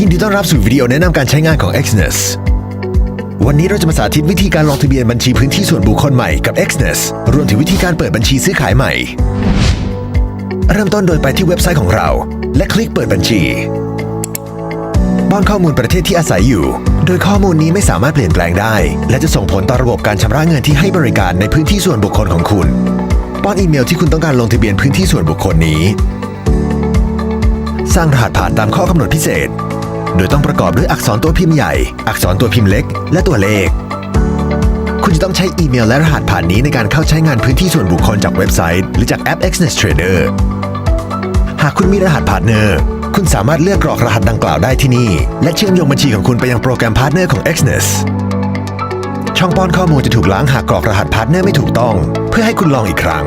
ยินดีต้อนรับสู่วิดีโอแนะนำการใช้งานของ Xness วันนี้เราจะมาสาธิตวิธีการลงทะเบียนบัญชีพื้นที่ส่วนบุคคลใหม่กับ Xness รวมถึงวิธีการเปิดบัญชีซื้อขายใหม่ เริ่มต้นโดยไปที่เว็บไซต์ของเรา และคลิกเปิดบัญชีป้อนข้อมูลประเทศที่อาศัยอยู่ โดยข้อมูลนี้ไม่สามารถเปลี่ยนแปลงได้ และจะส่งผลต่อระบบการชำระเงินที่ให้บริการในพื้นที่ส่วนบุคคลของคุณ ป้อนอีเมลที่คุณต้องการลงทะเบียนพื้นที่ส่วนบุคคลนี้ สร้างรหัสผ่านตามข้อกำหนดพิเศษ โดยต้องประกอบด้วยอักษรตัวพิมพ์ใหญ่ อักษรตัวพิมพ์เล็ก และตัวเลข คุณจะต้องใช้อีเมลและรหัสผ่านนี้ในการเข้าใช้งานพื้นที่ส่วนบุคคลจากเว็บไซต์ หรือจากแอป Xness Trader หากคุณมีรหัสพาร์ทเนอร์ คุณสามารถเลือกกรอกรหัสดังกล่าวได้ที่นี่ และเชื่อมโยงบัญชีของคุณไปยังโปรแกรมพาร์ทเนอร์ของ Xness ช่องป้อนข้อมูลจะถูกล้างหากกรอกรหัสพาร์ทเนอร์ไม่ถูกต้อง เพื่อให้คุณลองอีกครั้ง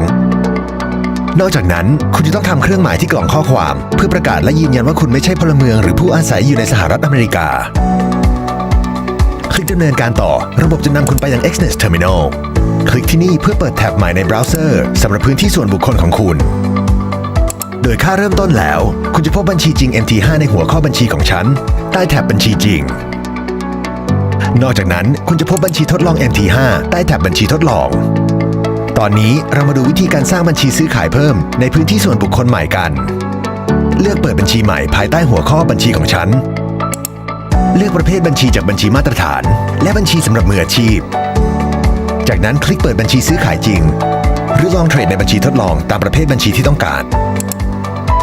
นอกจากนั้น คุณจะต้องทำเครื่องหมายที่กล่องข้อความ เพื่อประกาศและยืนยันว่าคุณไม่ใช่พลเมืองหรือผู้อาศัยอยู่ในสหรัฐอเมริกา คลิกดำเนินการต่อ ระบบจะนำคุณไปยัง Xness Terminal คลิกที่นี่เพื่อเปิดแท็บใหม่ในเบราว์เซอร์สำหรับพื้นที่ส่วนบุคคลของคุณ โดยค่าเริ่มต้นแล้ว คุณจะพบบัญชีจริง MT5 ในหัวข้อบัญชีของฉัน ใต้แท็บบัญชีจริง นอกจากนั้นคุณจะพบบัญชีทดลอง MT5 ใต้แท็บบัญชีทดลอง ตอนนี้เรามาดูวิธีการสร้างบัญชีซื้อขายเพิ่ม ในพื้นที่ส่วนบุคคลใหม่กัน เลือกเปิดบัญชีใหม่ภายใต้หัวข้อบัญชีของฉัน เลือกประเภทบัญชีจากบัญชีมาตรฐาน และบัญชีสำหรับมืออาชีพ จากนั้นคลิกเปิดบัญชีซื้อขายจริง หรือลองเทรดในบัญชีทดลองตามประเภทบัญชีที่ต้องการ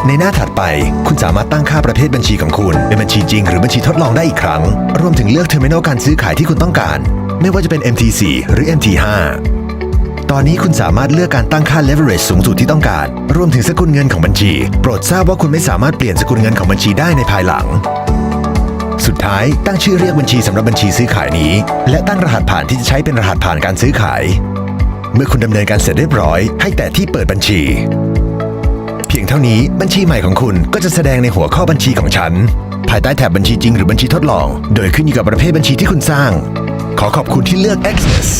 ในหน้าถัดไปคุณสามารถตั้งค่าประเภทบัญชีของคุณเป็นบัญชีจริงหรือบัญชีทดลองได้อีกครั้ง รวมถึงเลือกเทอร์มินอลการซื้อขายที่คุณต้องการ ไม่ว่าจะเป็น MT4 หรือ MT5 ตอนนี้คุณสามารถเลือกการตั้งค่า leverage สูงสุดที่ต้องการ รวมถึงสกุลเงินของบัญชี โปรดทราบว่าคุณไม่สามารถเปลี่ยนสกุลเงินของบัญชีได้ในภายหลัง สุดท้าย ตั้งชื่อเรียกบัญชีสำหรับบัญชีซื้อขายนี้ และตั้งรหัสผ่านที่จะใช้เป็นรหัสผ่านการซื้อขาย เมื่อคุณดำเนินการเสร็จเรียบร้อย ให้แตะที่เปิดบัญชี เพียงเท่านี้บัญชีใหม่ของคุณก็จะแสดงในหัวข้อบัญชีของฉัน ภายใต้แถบบัญชีจริงหรือบัญชีทดลอง โดยขึ้นอยู่กับประเภทบัญชีที่คุณสร้าง ขอขอบคุณที่เลือก Xness